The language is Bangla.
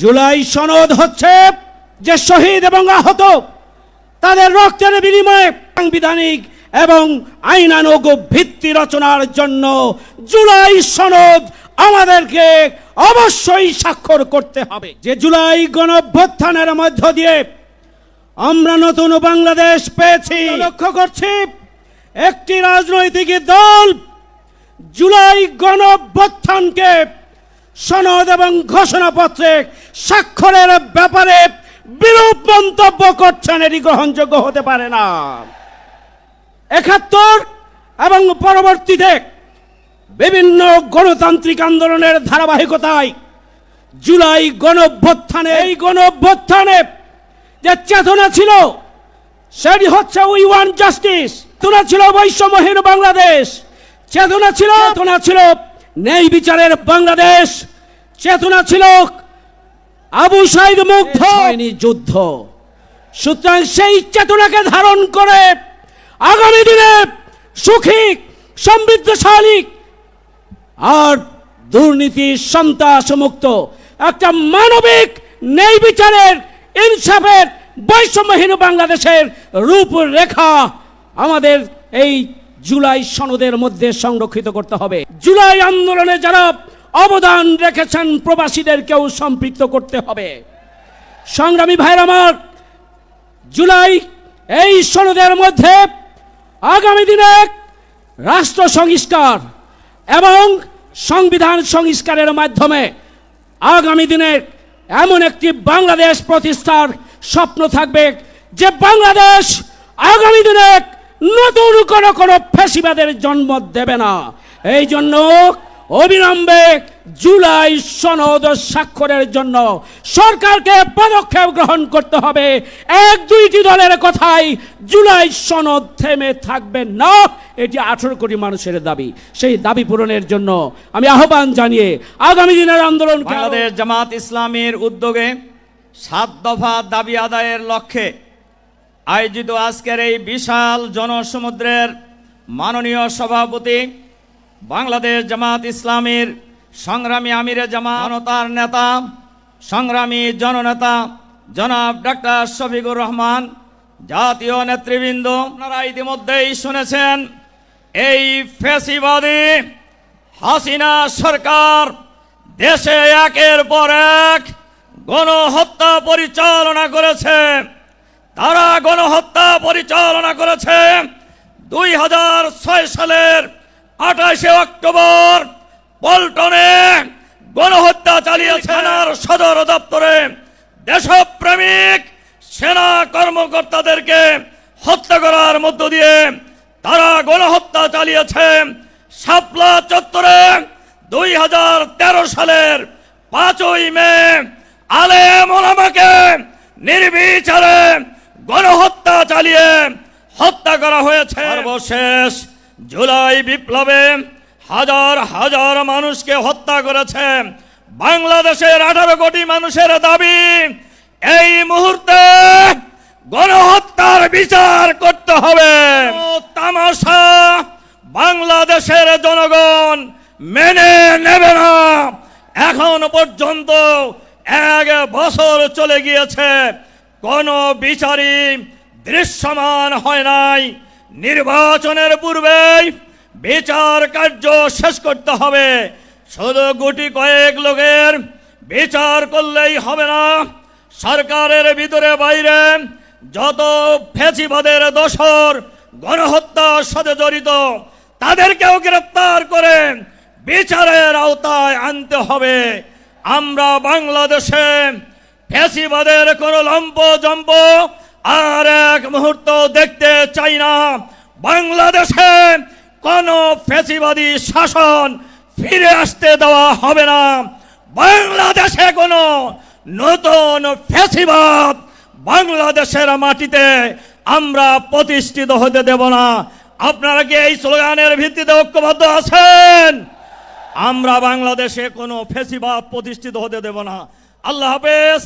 জুলাই সনদ হচ্ছে যে শহীদ এবং আহত তাদের রক্তের বিনিময়ে সাংবিধানিক এবং আইনানুগ ভিত্তি রচনার জন্য জুলাই সনদ আমাদেরকে অবশ্যই স্বাক্ষর করতে হবে। যে জুলাই গণঅভ্যুত্থানের মধ্য দিয়ে আমরা নতুন বাংলাদেশ পেয়েছি। লক্ষ্য করছি একটি রাজনৈতিক দল জুলাই গণঅভ্যুত্থানকে সনদ এবং ঘোষণাপত্রে স্বাক্ষরের ব্যাপারে বিরূপ মন্তব্য করছেন, এটি গ্রহণযোগ্য হতে পারে না। একাত্তর এবং পরবর্তীতে বিভিন্ন গণতান্ত্রিক আন্দোলনের ধারাবাহিকতায় জুলাই গণঅভ্যুত্থানে এই গণঅভ্যুত্থানে যে চেতনা ছিল, সেটি হচ্ছে উই ওয়ান জাস্টিস। চেতনা ছিল বৈষম্যহীন বাংলাদেশ। চেতনা ছিল চেতনা ছিল ন্যায় বিচারের বাংলাদেশ চেতনা ছিল আবু সাইদ মুগ্ধ। হয়নি যুদ্ধ। সুতরাং সেই চেতনাকে ধারণ করে আগামী দিনে সুখী সমৃদ্ধশালী আর দুর্নীতি সন্ত্রাস মুক্ত একটা মানবিক ন্যায় বিচারের ইনসাফের বৈষম্যহীন বাংলাদেশের রূপরেখা আমাদের এই জুলাই সনদের মধ্যে সংরক্ষিত করতে হবে। জুলাই আন্দোলনে যারা অবদান রেখেছেন প্রবাসীদেরকেও সম্পৃক্ত করতে হবে। সংগ্রামী ভাইর আমার, জুলাই এই সনদের মধ্যে আগামী দিনে রাষ্ট্র সংস্কার এবং সংবিধান সংস্কারের মাধ্যমে আগামী দিনে এমন একটি বাংলাদেশ প্রতিষ্ঠার স্বপ্ন থাকবে যে বাংলাদেশ আগামী দিনে নতুন কোনো কোনো ফেসিবাদের জন্ম দেবে না। এই জন্য অবিলম্বে জুলাই সনদ স্বাক্ষরের জন্য সরকারকে পদক্ষেপ গ্রহণ করতে হবে। এক দুইটি দলের কথাই জুলাই সনদ থেমে থাকবে না। এটি আঠেরো কোটি মানুষের দাবি। সেই দাবি পূরণের জন্য আমি আহ্বান জানিয়ে আগামী দিনের আন্দোলন বাংলাদেশ জামাত ইসলামীর উদ্যোগে সাত দফা দাবি আদায়ের লক্ষ্যে আয়োজিত আজকের এই বিশাল জনসমুদ্রের মাননীয় সভাপতি বাংলাদেশ জামাত ইসলামীর সংগ্রামী আমিরে জামাত, জনতার নেতা, সংগ্রামী জননেতা, জনাব ডাক্তার শফিকুর রহমান, জাতীয় নেতৃবৃন্দ, আপনারা ইতিমধ্যেই শুনেছেন, এই ফেসিবাদী হাসিনা সরকার দেশে একের পর এক গণহত্যা পরিচালনা করেছে। তারা গণহত্যা পরিচালনা করেছে দুই হাজার ছয় সালের আঠাশে অক্টোবর পল্টনে গণহত্যা চালিয়েছে থানার সদর দপ্তরে। দেশপ্রেমিক সেনা কর্মকর্তাদেরকে হত্যা করার মধ্য দিয়ে তারা গণহত্যা চালিয়েছে। শাপলা চত্বরে দুই হাজার তেরো সালের পাঁচই মে আলেম ওলামাকে নির্বিচারে গণহত্যা চালিয়ে হত্যা করা হয়েছে। সর্বশেষ জুলাই বিপ্লবে হাজার হাজার মানুষকে হত্যা করেছে। বাংলাদেশের আঠারো কোটি মানুষের দাবি, এই মুহূর্তে গণহত্যার বিচার করতে হবে। তামাশা বাংলাদেশের জনগণ মেনে নেবে না। এখন পর্যন্ত এক বছর চলে গিয়েছে। কোন বিচারই দৃশ্যমান হয় নাই। নির্বাচনের পূর্বেই বিচার কার্য শেষ করতে হবে। শুধু গুটি কয়েক লোকের বিচার করলেই হবে না, সরকারের ভিতরে বাইরে যত ফেসিবাদের দোষর গণহত্যার সাথে জড়িত, তাদেরকেও গ্রেপ্তার করে বিচারের আওতায় আনতে হবে। আমরা বাংলাদেশে ফেসিবাদের কোনো লম্প জম্প আর এক মুহূর্ত দেখতে চাই না। বাংলাদেশে কোন ফেসিবাদী শাসন ফিরে আসতে দেওয়া হবে না। বাংলাদেশে কোনো নতুন ফেসিবাদ বাংলাদেশের মাটিতে আমরা প্রতিষ্ঠিত হতে দেব না। আপনারা কি এই স্লোগানের ভিত্তিতে ঐক্যবদ্ধ আছেন? আমরা বাংলাদেশে কোনো ফেসিবাদ প্রতিষ্ঠিত হতে দেব না। আল্লাহ হাফেজ।